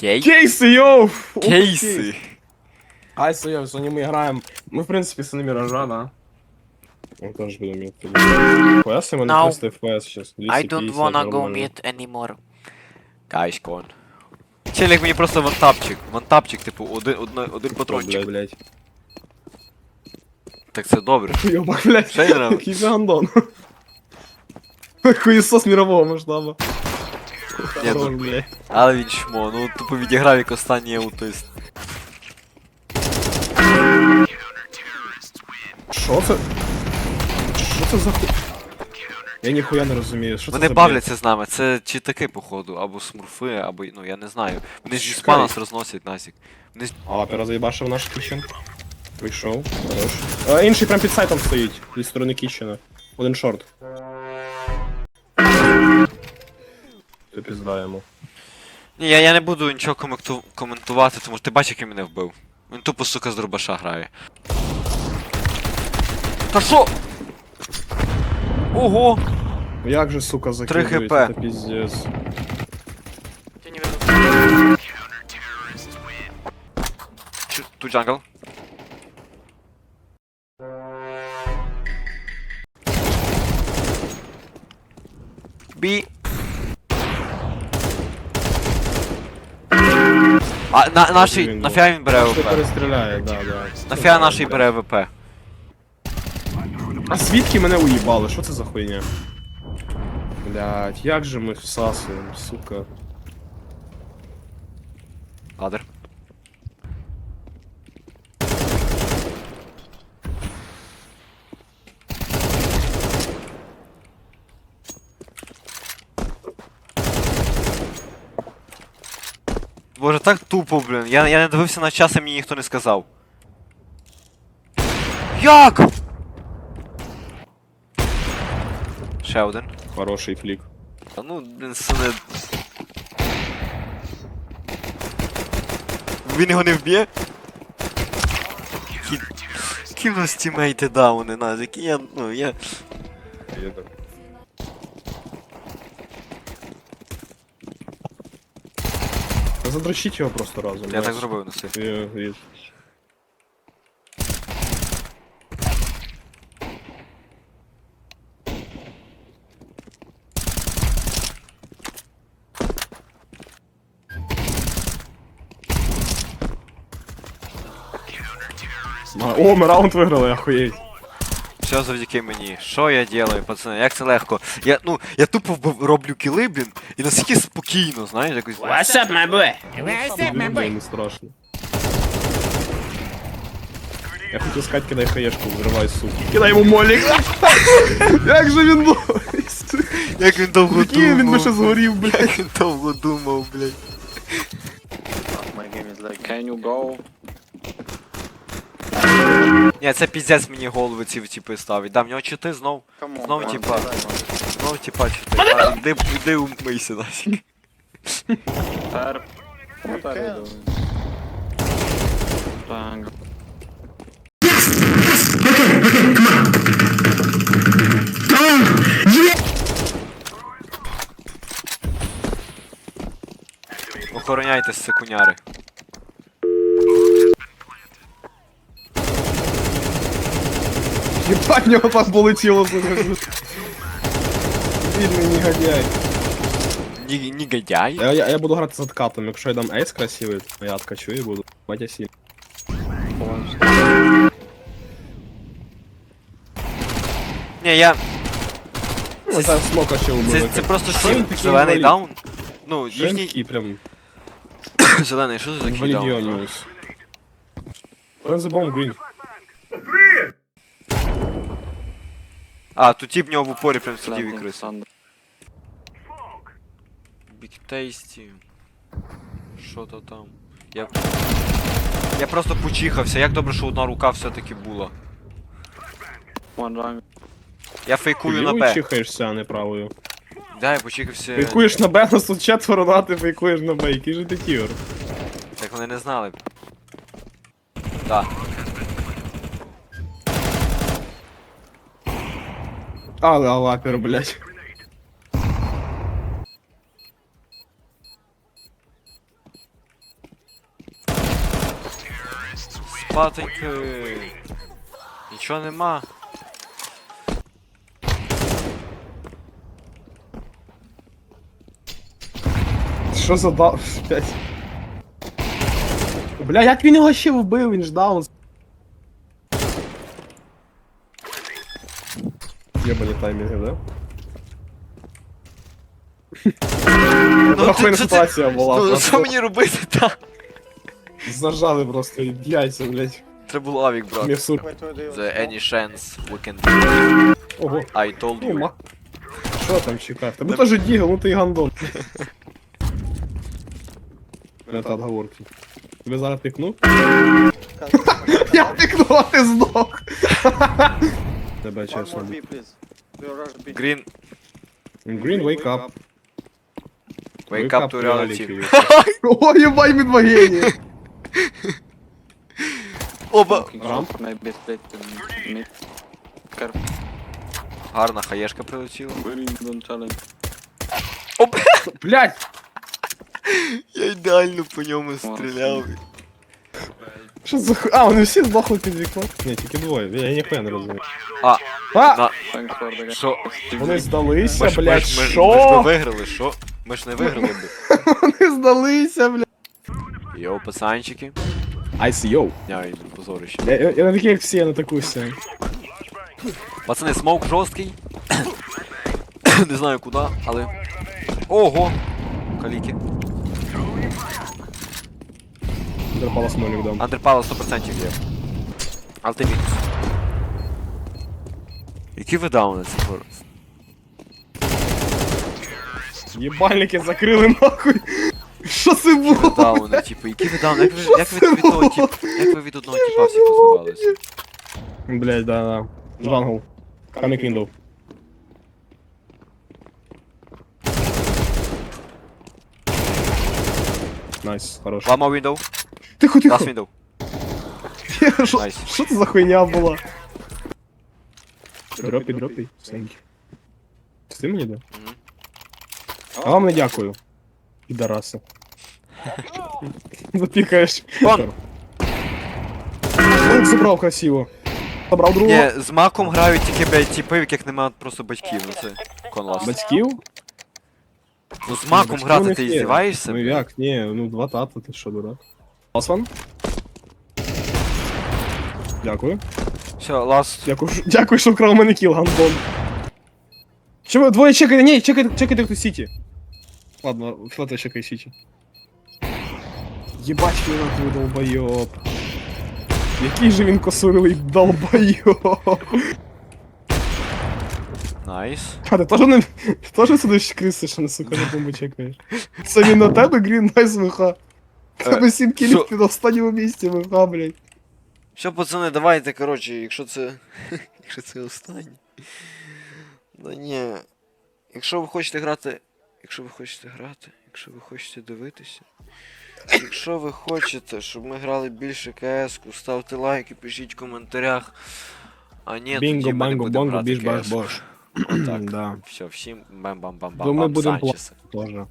Кей? Кейси, йоу! Кейси. Ай, йоу, сьогодні ми граємо. Ми, в принципі, сини міража, да? Ми теж будемо міти. FPS, у мене No. 300 FPS зараз. I don't wanna go meet anymore. Guys, con. Челік мені просто вантапчик. Вантапчик, типу, один, один, один Блядь, патрончик. блядь. Так це добре. Йоба, блядь. Що я робив? Який же гандон. Хуєсос мирового масштабу. Ні, ну, але він чмо, ну тупо відіграв як останній аутист. Що це? Що це за ху... Я ніхуя не розумію, що це Вони за бавляться з нами, це чи таки, походу, або смурфи, або ну я не знаю. Вони ж спа нас розносять насік. Вони з- бред? А, перезаїбашив наш кічен. Прийшов, хорош. А, інший прям під сайтом стоїть, зі сторони кічена. Один шорт. Ти пізда йому. Ні, я, я не буду нічого коменту- коментувати, тому що ти бачиш, як він мене вбив. Він тупо, сука, з дробаша грає. Та що? Ого! Як же, сука, закидують, хп. це піздец. Я не. Чу- Тут джангл. Бі. А, на, нашій. Нафіга він бере ВП? перестріляє, да, да. Нафіга нашій бере ВП? А свідки мене уїбали, що це за хуйня? Блять, як же ми всасуємо, сука. Ладер. Боже, так тупо, блін. Я, я не дивився на час, і мені ніхто не сказав. Як? Ще один. Хороший флік. Та ну, блін, сине. Він його не вб'є? Які... Які в нас тімейти дауни, нас, які я, ну, я... Їде. Та Задрочіть його просто разом. Я так зробив носи. Е, е. А, О, ми раунд виграли, охуєть. Все завдяки мені. Що я делаю, пацани? Як це легко? Я, ну, я тупо роблю кіли, блін, і наскільки спокійно, знаєш, якось... What's up, my boy? Мені не страшно. Я хотів сказати, кидай хаєшку, взривай сука. Кидай йому молік! Як же він був? Як він довго Прикинь, він би ще згорів, блядь. Як він довго думав, блядь. My game is like, can you go? Ні, це піздець мені голови ці типи ставить. Да, в нього чити знов. Come. Знов man. типа. Знов типа чити. А, Іди, іди умийся are you doing? Секуняри. Єбать, в нього так полетіло, сука. Бідний негодяй. Ні, негодяй. Я, я, я буду грати з откатом, якщо я дам ейс красивий, то я откачу і буду. Батя сіль. Ні, я. Ну, це смока ще Це, убили. це просто Що він сім. такий Зелений інвалід? даун. Ну, Що він їхній. такий прям Зелений, що це такий даун? Валідіоніус. Where's the А, тут тип в нього в упорі прям сидів і крис. Big Що то там? Я. Я просто почихався, як добре, що одна рука все-таки була. Я фейкую на Б. чихаєшся, а не правою. Да, я почихався. Фейкуєш на Б, нас тут четверо, а ти фейкуєш на Б. Який же ти тігр? Так вони не знали. Да. А, да, лапер, блядь. Спатеньки. Нічого нема. Що за дав? Бля, як він його ще вбив, він ждав, Єбані таймінги, да? Ну, це- це- ситуація була. Ну, просто. що мені робити, так? Зажали просто і яйця, блядь. Треба було авік wait, wait. The any chance we can Ого. I told Ну, you. ма. Що там чекав? Тебе теж дігл, ну ти і гандон. Это отговорки. Тебе зараз пікну? Я пікну, а ти здох. Тебе One чесно. more B, please. We rush B. Green, Green, wake up. wake up to reality. О, єбай від богині. Оба! Ramp. Maybe split in mid. Careful. Гарна хаєшка прилетіла. Don't challenge. Блять, Я ідеально по ньому стріляв. Що за ху... А, вони всі здохли під вікно. Ні, тільки двоє, я ніхуя не розумію. А, А! на... Що? Вони здалися, Ми ж, ми, блять, ж, ми, ж, ми ж би що? виграли, що? Ми ж не виграли би. Вони здалися, блять. Йоу, пацанчики. Айс, йоу. Я йду позорище. Я, я, я не такий, як всі, я не. Пацани, смоук жорсткий. не знаю куди, але. Ого! Каліки. Дерпала смолік дам. Андерпала 100% є. Але ти мінус. Які ви дауни це зараз? Єбальники закрили нахуй. Що це було? Дауни, типу, які ви дауни? Як ви, як ви від того, типу, як ви від одного типа всі позбивалися? Блять, да, да. Джангл. Coming window. Найс, хорош. Ламав window, Тихо, тихо. last window. Що- Найс. Що це за хуйня була? Дропі, дропі. Сеньки. Це ти мені да? Мгм. А вам не дякую. Підараси. Запікаєш. Вон. Забрав красиво. Забрав другого. Ні, з маком грають тільки, блядь, типи, в яких нема просто батьків, ну це конлас. Батьків? Ну з маком Батьків у грати них ти є. здіваєшся? Ну як? Ні, ну два тата, ти що, дурак? Осван? Дякую. Все, ласт. Дякую, що- дякую, що вкрав мене кіл, гандон. Що ви двоє чекайте, ні, чекайте, чекайте хто Сіті. Ладно, фото чекай Сіті. Єбать, він нахуй долбойоб. Який же він косурилий долбойоб. Найс. А ти теж не теж сидиш криси, що не сука на бомбу чекаєш. Це він на тебе Грін Найс ВХ. Тебе 7 що? кілів на останньому місці ВХ, блядь. Все, пацани, давайте, коротше, якщо це. якщо це останнє. Да ні. Якщо ви хочете грати. Якщо ви хочете грати, якщо ви хочете дивитися. Якщо ви хочете, щоб ми грали більше КС, ставте лайки, пишіть в коментарях. А ні, Бінго, банго, бонго, грати баш, бош. Отак. Да, Все, всім бам-бам-бам-бам. Ми будемо Санчеси. тоже.